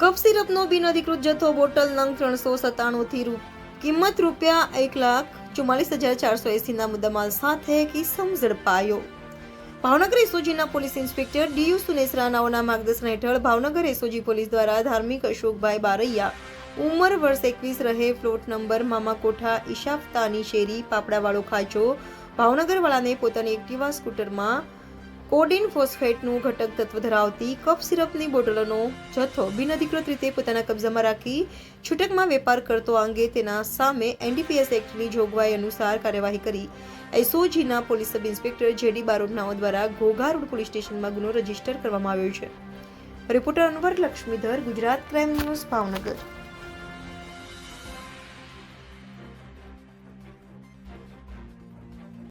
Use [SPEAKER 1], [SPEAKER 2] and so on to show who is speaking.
[SPEAKER 1] કફ સિરપનો બિનઅધિકૃત જથ્થો બોટલ નંગ ત્રણસો સત્તાણુંથી કિંમત રૂપિયા એક લાખ ચુમ્માલીસ હજાર ચારસો એસીના મુદ્દામાલ સાથે કિસમ ઝડપાયો. ભાવનગર એસઓજીના પોલીસ ઇન્સ્પેક્ટર ડીયુ સુનેસરાનાઓના માર્ગદર્શન હેઠળ ભાવનગર એસઓજી પોલીસ દ્વારા ધાર્મિક અશોકભાઈ બારૈયા, ઉંમર વર્ષ એકવીસ રહે ફ્લોટ નંબર મામાકોઠા, ઈશાફતાની શેરી, પાપડાવાળો ખાચો, ભાવનગરવાળાને પોતાની એક્ટિવા સ્કૂટરમાં કોડિન ફોસ્ફેટનું ઘટક તત્વ ધરાવતી કફ સિરપની બોટલોનો જથ્થો બિનઅધિકૃત રીતે પોતાના કબજામાં રાખી છૂટકમાં વેપાર કરતો અંગે તેના સામે એનડીપીએસ એક્ટની જોગવાઈ અનુસાર કાર્યવાહી કરી. એસઓજીના પોલીસ સબ ઇન્સ્પેક્ટર જેડી બારોટનાઓ દ્વારા ઘોઘા રોડ પોલીસ સ્ટેશનમાં ગુનો રજિસ્ટર કરવામાં આવ્યો છે. Reporter Anwar Laxmidhar, Gujarat crime news, Bhavnagar.